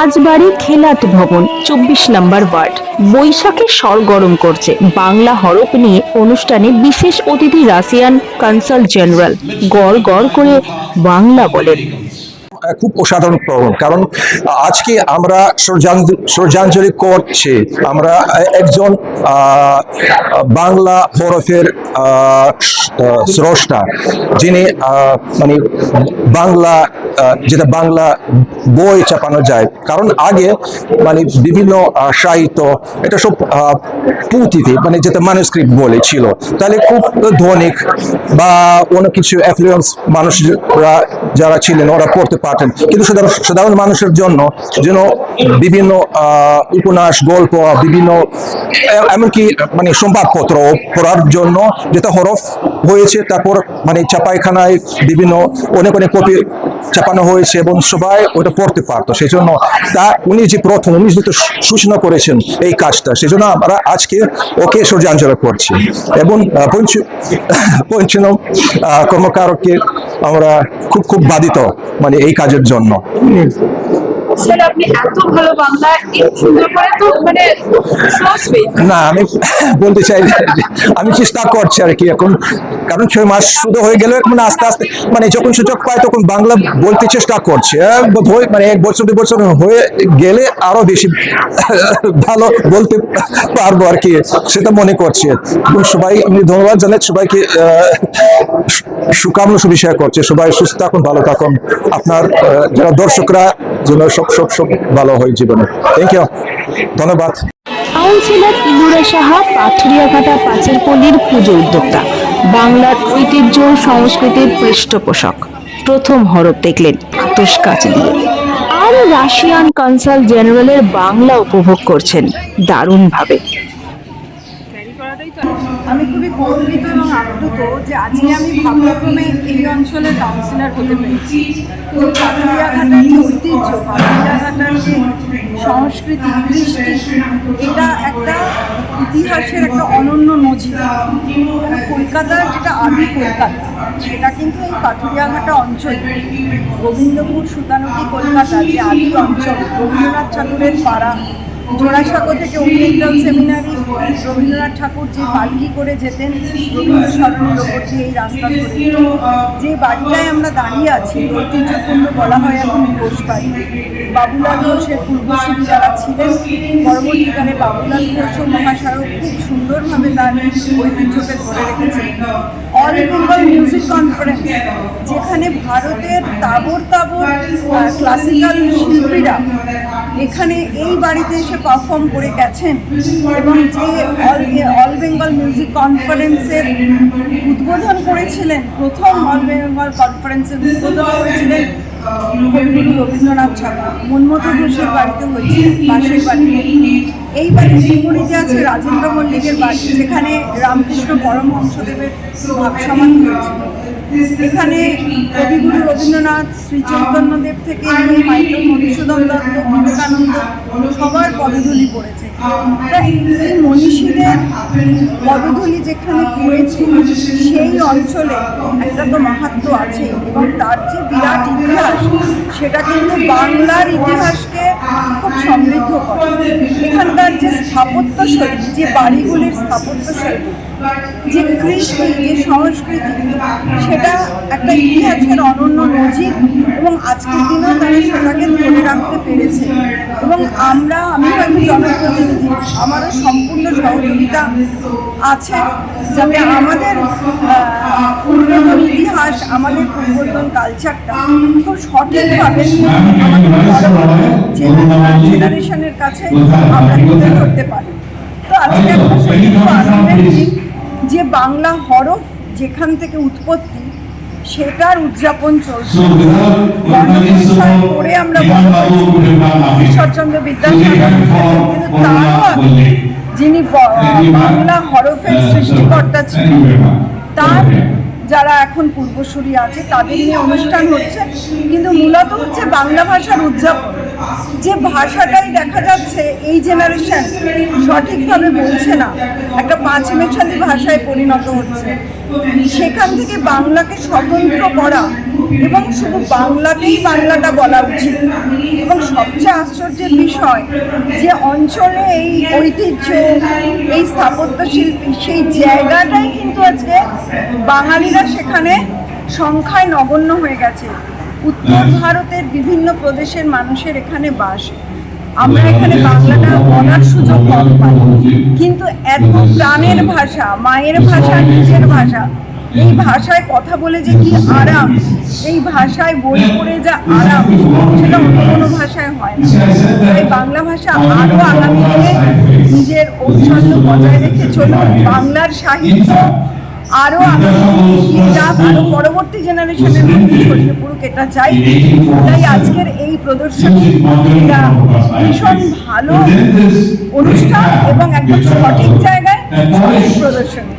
রাজবাড়ি খেলাত ভবন, চব্বিশ নম্বর ওয়ার্ড। বৈশাখে সরগরম করছে। বাংলা হরফ নিয়ে অনুষ্ঠানে বিশেষ অতিথি রাশিয়ান কনসাল জেনারেল গড় গড় করে বাংলা বলেন। খুব অসাধারণ প্রোগ্রাম কারণ আজকে আমরা শ্রদ্ধাঞ্জ- শ্রদ্ধাঞ্জলি করছি আমরা একজন বাংলা আহ, স্রষ্টা যিনি মানে বাংলা যেটা বাংলা বই চাপানো যায়। কারণ আগে মানে বিভিন্ন সাহিত্য এটা সব পুঁথিতে মানে যেটা ম্যানুস্ক্রিপ্ট বলে ছিল। তাহলে খুব ধনিক বা অনেক কিছু অ্যাফ্লুয়েন্স মানুষরা যারা ছিলেন ওরা পড়তে পারতেন কিন্তু সাধারণ মানুষের জন্য যেন বিভিন্ন উপন্যাস গল্প বিভিন্ন এমনকি মানে সংবাদপত্র পড়ার জন্য যেটা হরফ হয়েছে তারপর মানে ছাপাইখানায় বিভিন্ন অনেক অনেক কপি চাপানো হয়েছে এবং সবাই ওটা পড়তে পারতো। সেই জন্য তা উনি যে প্রথম উনি যেহেতু সূচনা করেছেন এই কাজটা সেই জন্য আমরা আজকে ওকে শ্রদ্ধাঞ্জলি করছি। এবং পঞ্চ পঞ্চনম আহ, কর্মকারককে আমরা খুব খুব বাধিত মানে এই কাজের জন্য। স্যার আপনি এত ভালো তো মানে না, আমি বলতে চাই আমি চেষ্টা করছি আর কি এখন। কারণ ছয় মাস শুধু হয়ে গেল, এখন আস্তে আস্তে মানে যখন সুযোগ পায় তখন বাংলা বলতে চেষ্টা করছি। মানে এক বছর দু বছর হয়ে গেলে আরও বেশি ভালো বলতে পারব আর কি, সেটা মনে করছি। সবাই, আমি ধন্যবাদ জানাই, সবাইকে সুকামনা সুবিষয় করছে। সবাই সুস্থ থাকুন, ভালো থাকুন। আপনার যারা দর্শকরা যেন সব সব সব ভালো হয় জীবনে। থ্যাংক ইউ ধন্যবাদ। কাউন্সিলর ইলুরা সাহা, পাথুরিয়াঘাটা পাঁচের পল্লীর পুজো উদ্যোক্তা। বাংলার ঐতিহ্য সংস্কৃতির পৃষ্ঠপোষক। প্রথম হরফ দেখলেন আতস কাচ দিয়ে। আর রাশিয়ান কনসাল জেনারেলের বাংলা উপভোগ করছেন দারুণভাবে। আমি খুবই গর্বিত এবং আপ্লুত যে আজকে আমি ভাগ্যক্রমে এই অঞ্চলের কাউন্সিলর হতে পেরেছি। যে পাটুরিয়াঘাটার যে ঐতিহ্য পাটুরিয়াঘাটার যে সংস্কৃতি, কৃষ্টি, এটা একটা ইতিহাসের একটা অনন্য নজির। কলকাতার যেটা আদি কলকাতা, সেটা কিন্তু এই পাটুরিয়াঘাটা অঞ্চল। গোবিন্দপুর সুতানটি কলকাতা যে আদি অঞ্চল, রবীন্দ্রনাথ ঠাকুরের পাড়া জোড়াসাঁকো থেকে ওরিয়েন্টাল সেমিনারি রবীন্দ্রনাথ ঠাকুর যে পালকি করে যেতেন রবীন্দ্র স্মরণের ওপর দিয়ে এই রাস্তা যে বাড়িটায় আমরা দাঁড়িয়ে আছি, ঐতিহ্যপূর্ণ বলা হয় এখন ঘোষ বাড়ি বাবুলাল সে পূর্বসূরি যারা ছিলেন পরবর্তীকালে বাবুলাল ঘোষ ও মহাশয়ক খুব সুন্দরভাবে তার ঐতিহ্যকে ধরে রেখেছিলেন অল বেঙ্গল মিউজিক কনফারেন্স যেখানে ভারতের তাবর তাবর ক্লাসিক্যাল শিল্পীরা এখানে এই বাড়িতে এসে পারফর্ম করে গেছেন এবং যে অল অল বেঙ্গল মিউজিক কনফারেন্সের উদ্বোধন করেছিলেন, প্রথম অল বেঙ্গল কনফারেন্সের উদ্বোধন করেছিলেন রবীন্দ্রনাথ ঠাকুর মনমতো ঘোষের বাড়িতে হয়েছে, পাশের বাড়িতে এই বাড়ির বিপরীতে আছে রাজেন্দ্র মল্লিকের বাড়ি যেখানে রামকৃষ্ণ পরমহংসদেবের ভাবসমান হয়েছিল। এখানে কবিগুরু রবীন্দ্রনাথ শ্রী চৈতন্যদেব থেকে মধুসূদন দত্ত, বিবেকানন্দ সবার পদধূলি পড়েছে। এই মনীষীদের পদধূলি যেখানে পড়েছে, সেই অঞ্চলে একটা তো মাহাত্ম আছে এবং তার যে বিরাট ইতিহাস, সেটা কিন্তু বাংলার ইতিহাসকে খুব সমৃদ্ধ করে। এখানকার যে স্থাপত্য শৈলী, যে বাড়িগুলির স্থাপত্য শৈলী, যে কৃষ্টি, যে সংস্কৃতি, সেটা একটা ইতিহাসের অনন্য নজির এবং আজকের দিনেও তারা সেটাকে ধরে রাখতে পেরেছে। এবং আমরা আমি হয়তো জনপ্রতিনিধি, আমারও সম্পূর্ণ সহযোগিতা আছে যাতে আমাদের পূর্বতন ইতিহাস, আমাদের পূর্বতন কালচারটা খুব সঠিকভাবে জেনারেশনের কাছে আমরা তুলে ধরতে পারি। তো আজকে যে বাংলা হরফ যেখান থেকে উৎপত্তি সেটার উদযাপন চলছে। আমরা ঈশ্বরচন্দ্র বিদ্যাসাগর লিখেছেন, কিন্তু তারও যিনি বাংলা হরফের সৃষ্টিকর্তা ছিলেন। তার যারা এখন পূর্বসূরি আছে তাদের নিয়ে অনুষ্ঠান হচ্ছে কিন্তু মূলত হচ্ছে বাংলা ভাষার উদযাপন। যে ভাষাটাই দেখা যাচ্ছে এই জেনারেশন সঠিকভাবে বলছে না একটা পাঁচ মেশালি ভাষায় পরিণত হচ্ছে। সেখান থেকে বাংলাকে স্বতন্ত্র করা এবং শুধু বাংলাতেই বাংলাটা বলা উচিত। এবং সবচেয়ে আশ্চর্যের বিষয় যে অঞ্চলে এই ঐতিহ্য, এই স্থাপত্য শিল্পী সেই জায়গাটাই কিন্তু আজকে বাঙালিরা সেখানে সংখ্যায় নগণ্য হয়ে গেছে। উত্তর ভারতের বিভিন্ন প্রদেশের মানুষের এখানে বাস। আমরা এখানে বাংলাটা বলার সুযোগ কম পাই। কিন্তু এত প্রাণের ভাষা মায়ের ভাষা নিজের ভাষা এই ভাষায় কথা বলে যে কি আরাম এই ভাষায় বই পড়ে যা আরাম সেটা অন্য কোনো ভাষায় হয় না। তাই বাংলা ভাষা আরও আগামী দিনে নিজের ঔষধ বজায় রেখে চলুন বাংলার সাহিত্য। আরও আরও যাক আরও পরবর্তী জেনারেশনের মধ্যে ছড়িয়ে পড়ুক এটা চাই তাই আজকের এই প্রদর্শনী এটা ভীষণ ভালো অনুষ্ঠান এবং একদম সঠিক জায়গায় প্রদর্শনী।